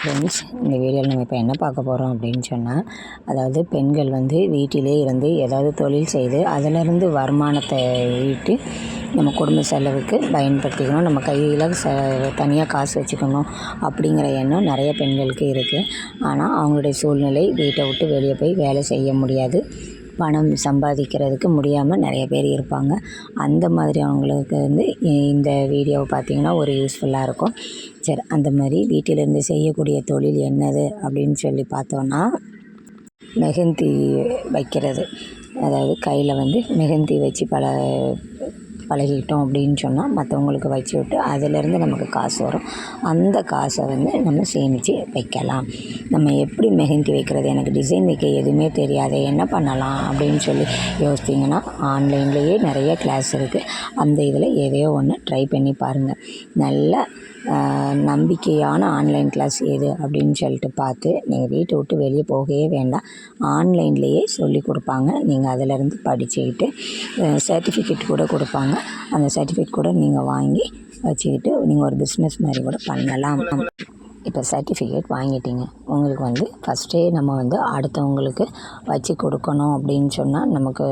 Friends இந்த வீடியோவில் நம்ம இப்போ என்ன பார்க்க போகிறோம் அப்படின்னு சொன்னால் அதாவது பெண்கள் வந்து வீட்டிலே இருந்து ஏதாவது தொழில் செய்து அதிலிருந்து வருமானத்தை ஈட்டி நம்ம குடும்ப செலவுக்கு பயன்படுத்திக்கணும். நம்ம கையில் ச தனியாக காசு வச்சுக்கணும் அப்படிங்கிற எண்ணம் நிறைய பெண்களுக்கு இருக்குது ஆனால் அவங்களுடைய சூழ்நிலை வீட்டை விட்டு வெளியே போய் வேலை செய்ய முடியாது. பணம் சம்பாதிக்கிறதுக்கு முடியாமல் நிறைய பேர் இருப்பாங்க. அந்த மாதிரி அவங்களுக்கு வந்து இந்த வீடியோவை பார்த்தீங்கன்னா ஒரு யூஸ்ஃபுல்லாக இருக்கும். சரி அந்த மாதிரி வீட்டிலிருந்து செய்யக்கூடிய தொழில் என்னது அப்படின்னு சொல்லி பார்த்தோன்னா மெஹந்தி வைக்கிறது. அதாவது கையில் வந்து மெஹந்தி வச்சு பல பழகிட்டோம் அப்படின்னு சொன்னால் மற்றவங்களுக்கு வச்சு விட்டு அதிலேருந்து நமக்கு காசு வரும். அந்த காசை வந்து நம்ம சேமித்து வைக்கலாம். நம்ம எப்படி மெஹந்தி வைக்கிறது? எனக்கு டிசைன் வைக்க எதுவுமே தெரியாது. என்ன பண்ணலாம்? அப்படின்னு சொல்லி யோசித்தீங்கன்னா ஆன்லைன்லேயே நிறைய கிளாஸ் இருக்குது அந்த இதில் எதையோ ஒன்று ட்ரை பண்ணி பாருங்கள் நல்ல நம்பிக்கையான ஆன்லைன் கிளாஸ் எது அப்படின்னு சொல்லிட்டு பார்த்து நீங்கள் வீட்டை விட்டு வெளியே போகவே வேண்டாம். ஆன்லைன்லேயே சொல்லி கொடுப்பாங்க. நீங்கள் அதிலேருந்து படிச்சுக்கிட்டு சர்டிஃபிகேட் கூட கொடுப்பாங்க. அந்த சர்டிஃபிகேட் கூட நீங்கள் வாங்கி வச்சுக்கிட்டு நீங்கள் ஒரு பிஸ்னஸ் மாதிரி கூட பண்ணலாம். இப்போ சர்டிஃபிகேட் வாங்கிட்டீங்க. உங்களுக்கு வந்து ஃபஸ்ட்டே நம்ம வந்து அடுத்தவங்களுக்கு வச்சு கொடுக்கணும் அப்படின்னு சொன்னால் நமக்கு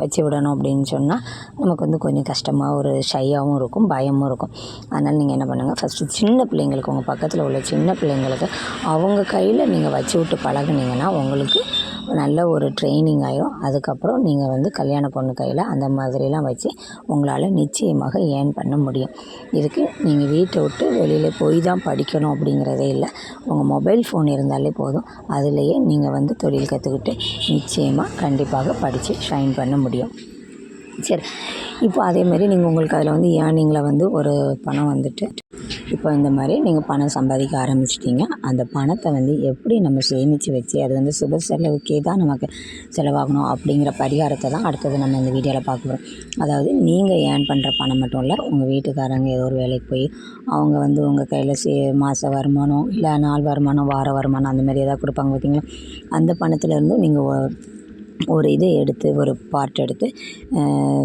வச்சு விடணும் அப்படின்னு சொன்னால் நமக்கு வந்து கொஞ்சம் கஷ்டமாக ஒரு ஷையாகவும் இருக்கும் பயமும் இருக்கும். அதனால் நீங்கள் என்ன பண்ணுங்கள் ஃபஸ்ட்டு சின்ன பிள்ளைங்களுக்கு உங்கள் பக்கத்தில் உள்ள சின்ன பிள்ளைங்களுக்கு அவங்க கையில் நீங்கள் வச்சு விட்டு பழகுனீங்கன்னா உங்களுக்கு நல்ல ஒரு ட்ரைனிங் ஆகிடும் அதுக்கப்புறம் நீங்கள் வந்து கல்யாண பொண்ணு கையில் அந்த மாதிரிலாம் வச்சு உங்களால் நிச்சயமாக ஏர்ன் பண்ண முடியும். இதுக்கு நீங்கள் வீட்டை விட்டு வெளியில் போய் தான் படிக்கணும் அப்படிங்கிறதே இல்லை. உங்கள் மொபைல் ஃபோன் இருந்தாலே போதும். அதுலேயே நீங்கள் வந்து தொழில் கற்றுக்கிட்டு நிச்சயமாக கண்டிப்பாக படித்து ஷைன் பண்ண முடியும். சரி. இப்போ அதே மாதிரி நீங்கள் உங்களுக்கு அதில் வந்து ஏர்னிங்கில் வந்து ஒரு பணம் வந்துட்டு இப்போ இந்த மாதிரி நீங்கள் பணம் சம்பாதிக்க ஆரம்பிச்சிட்டிங்க. அந்த பணத்தை வந்து எப்படி நம்ம சேமித்து வச்சு அது வந்து சுப செலவுக்கே தான் நமக்கு செலவாகணும் அப்படிங்கிற பரிகாரத்தை தான் அடுத்தது நம்ம இந்த வீடியோவில் பார்க்க போகிறோம் அதாவது நீங்கள் ஏர்ன் பண்ணுற பணம் மட்டும் இல்லை உங்கள் வீட்டுக்காரங்க ஏதோ ஒரு வேலைக்கு போய் அவங்க வந்து உங்கள் கையில் சே மாத வருமானம் இல்லை நாள் வருமானம் வார வருமானம் அந்த மாதிரி ஏதாவது கொடுப்பாங்க பார்த்தீங்களா அந்த பணத்துலேருந்து நீங்கள் ஒரு இது எடுத்து ஒரு பார்ட் எடுத்து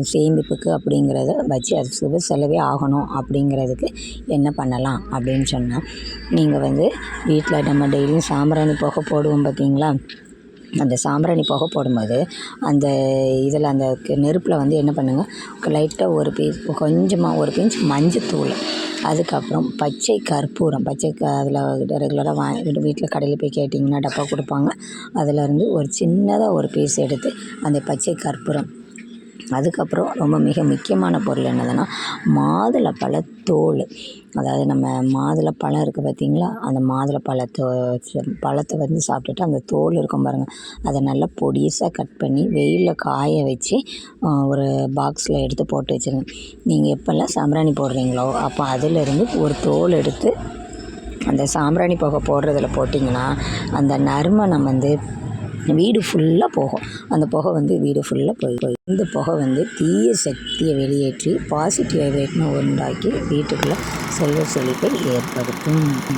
சேமிப்புக்கு அப்படிங்கிறத வச்சு அது சுப செலவே ஆகணும் அப்படிங்கிறதுக்கு என்ன பண்ணலாம் அப்படின்னு சொன்னால் நீங்கள் வந்து வீட்டில் நம்ம டெய்லியும் சாம்பிராணி புகை போடுவோம் பார்த்தீங்களா அந்த சாம்பிராணி புகை போடும்போது அந்த இதில் அந்த நெருப்பில் வந்து என்ன பண்ணுங்கள் லைட்டாக ஒரு பீஸ் கொஞ்சமாக ஒரு பிஞ்ச் மஞ்சத்தூள் அதுக்கப்புறம் பச்சை கற்பூரம் பச்சை க அதில் ரெகுலராக வா வீட்டில் கடையில் போய் கேட்டிங்கன்னா டப்பா கொடுப்பாங்க. அதிலேருந்து ஒரு சின்னதாக ஒரு பீஸ் எடுத்து அந்த பச்சை கற்பூரம் அதுக்கப்புறம் ரொம்ப மிக முக்கியமான பொருள் என்னதுன்னா மாதுளை தோல். அதாவது நம்ம மாதுளப்பழம் இருக்குது பார்த்தீங்களா அந்த மாதுளப்பழத்தோ பழத்தை வந்து சாப்பிட்டுட்டு அந்த தோல் இருக்கும் பாருங்கள் அதை நல்லா பொடிசாக கட் பண்ணி வெயிலில் காய வச்சு ஒரு பாக்ஸில் எடுத்து போட்டு வச்சுருங்க. நீங்கள் எப்போல்லாம் சாம்பிராணி போடுறீங்களோ அப்போ அதிலிருந்து ஒரு தோல் எடுத்து அந்த சாம்பிராணி புகை போடுறதில் போட்டிங்கன்னா அந்த நறுமணம் வந்து வீடு ஃபுல்லாக போகும். அந்த புகை வந்து வீடு ஃபுல்லாக போய் போய். இந்த புகை வந்து தீய சக்தியை வெளியேற்றி பாசிட்டிவ் வைப்ரேஷனை உண்டாக்கி வீட்டுக்குள்ளே செல்வ செழிப்பை ஏற்படுத்தும்.